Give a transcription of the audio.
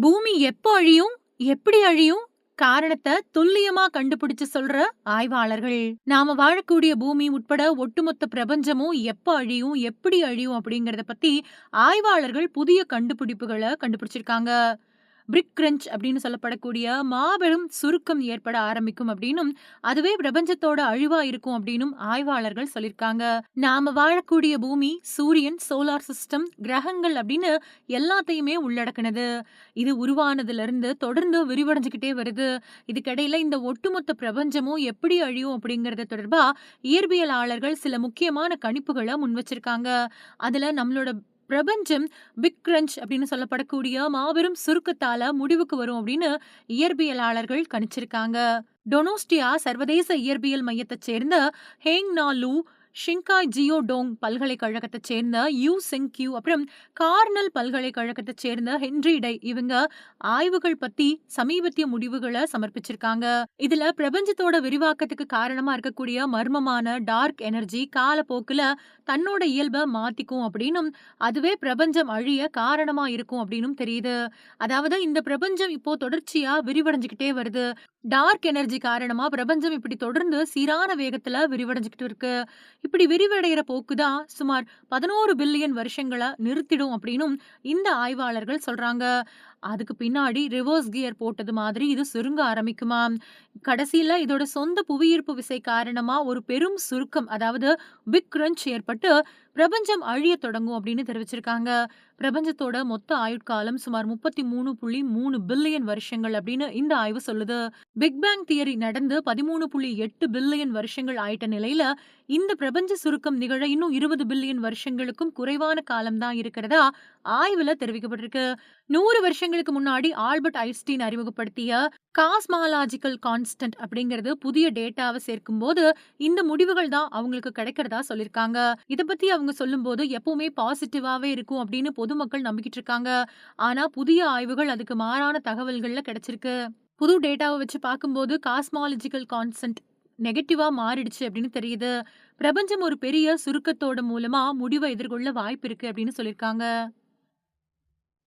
பூமி எப்போ அழியும்? எப்படி அழியும்? காரணத்தை துல்லியமா கண்டுபிடிச்சு சொல்ற ஆய்வாளர்கள். நாம வாழக்கூடிய பூமி உட்பட ஒட்டுமொத்த பிரபஞ்சமும் எப்ப அழியும்? எப்படி அழியும்? அப்படிங்கறத பத்தி ஆய்வாளர்கள் புதிய கண்டுபிடிப்புகளை கண்டுபிடிச்சிருக்காங்க. பிரிக் கிரஞ்ச் அப்படின்னு சொல்லப்படக்கூடிய மாபெரும் சுருக்கம் ஏற்பட ஆரம்பிக்கும் அப்படின்னும் அதுவே பிரபஞ்சத்தோட அழிவா இருக்கும் அப்படின்னும் ஆய்வாளர்கள் சொல்லியிருக்காங்க. நாம வாழக்கூடிய பூமி சூரியன் சோலார் சிஸ்டம் கிரகங்கள் அப்படின்னு எல்லாத்தையுமே உள்ளடக்கினது. இது உருவானதுல இருந்து தொடர்ந்து விரிவடைஞ்சுக்கிட்டே வருது. இதுக்கிடையில இந்த ஒட்டுமொத்த பிரபஞ்சமும் எப்படி அழியும் அப்படிங்கறது தொடர்பா இயற்பியலாளர்கள் சில முக்கியமான கணிப்புகளை முன் வச்சிருக்காங்க அதுல நம்மளோட பிரபஞ்சம் பிக் கிரஞ்ச் அப்படின்னு சொல்லப்படக்கூடிய மாபெரும் சுருக்கத்தால முடிவுக்கு வரும் அப்படின்னு இயற்பியலாளர்கள் கணிச்சிருக்காங்க. டொனோஸ்டியா சர்வதேச இயற்பியல் மையத்தைச் சேர்ந்த ஹேங் நாலு ஷிங்காய் ஜியோடோங் பல்கலைக்கழகத்தைச் சேர்ந்த யூ செங் கியூ அப்புறம் கார்னல் பல்கலைக்கழகத்தைச் சேர்ந்த ஹென்ரி டை இவங்க ஆய்வுகள் பத்தி சமீபத்திய முடிவுகளை சமர்ப்பிச்சிருக்காங்க. இதுல பிரபஞ்சத்தோட விரிவாக்கத்துக்கு காரணமா இருக்கக்கூடிய மர்மமான டார்க் எனர்ஜி காலப்போக்குல தன்னோட இயல்பை மாத்திக்கும் அப்படின்னும் அதுவே பிரபஞ்சம் அழிய காரணமா இருக்கும் அப்படின்னும் தெரியுது. அதாவது இந்த பிரபஞ்சம் இப்போ தொடர்ச்சியா விரிவடைஞ்சுக்கிட்டே வருது. டார்க் எனர்ஜி காரணமா பிரபஞ்சம் இப்படி தொடர்ந்து சீரான வேகத்துல விரிவடைஞ்சுக்கிட்டு இருக்கு. இப்படி விரிவடைகிற போக்குதான் சுமார் பதினோரு பில்லியன் வருஷங்களை நிறுத்திடும் அப்படின்னும் இந்த ஆய்வாளர்கள் சொல்றாங்க. அதுக்கு பின்னாடி ரிவர்ஸ் கியர் போட்டது மாதிரி இது சுருங்க ஆரம்பிக்குமா? கடைசியில் இதோட சொந்த புவியீர்ப்பு விசை காரணமாக ஒரு பெரும் சுருக்கம் அதாவது பிக் கிரன்ச் ஏற்பட்டு பிரபஞ்சம் அழிய தொடங்கும் அப்படின்னு தெரிவிச்சிருக்காங்க. பிரபஞ்சத்தோட மொத்த ஆயுட்காலம் சுமார் முப்பத்தி மூணு புள்ளி மூணு பில்லியன் வருஷங்கள் அப்படின்னு இந்த ஆய்வு சொல்லுது. பிக் பேங் தியரி நடந்து பதிமூணு புள்ளி எட்டு பில்லியன் வருஷங்கள் ஆயிட்ட நிலையில இந்த பிரபஞ்ச சுருக்கம் நிகழ இன்னும் இருபது பில்லியன் வருஷங்களுக்கும் குறைவான காலம் தான் இருக்கிறதா ஆய்வுல தெரிவிக்கப்பட்டிருக்கு. நூறு வருஷங்கள் வருஷங்களுக்கு முன்னாடி ஆல்பர்ட் ஐன்ஸ்டீன் அறிமுகப்படுத்திய காஸ்மாலாஜிக்கல் கான்ஸ்டன்ட் அப்படிங்கிறது புதிய டேட்டாவை சேர்க்கும் போது இந்த முடிவுகள் தான் அவங்களுக்கு கிடைக்கிறதா சொல்லியிருக்காங்க. இத பத்தி அவங்க சொல்லும் போது எப்பவுமே பாசிட்டிவாவே இருக்கும் அப்படின்னு பொதுமக்கள் நம்பிக்கிட்டு இருக்காங்க. ஆனா புதிய ஆய்வுகள் அதுக்கு மாறான தகவல்கள்ல கிடைச்சிருக்கு. புது டேட்டாவை வச்சு பார்க்கும்போது காஸ்மாலஜிக்கல் கான்ஸ்டன்ட் நெகட்டிவா மாறிடுச்சு அப்படின்னு தெரியுது. பிரபஞ்சம் ஒரு பெரிய சுருக்கத்தோட மூலமா முடிவை எதிர்கொள்ள வாய்ப்பு இருக்கு அப்படின்னு சொல்லியிருக்காங்க.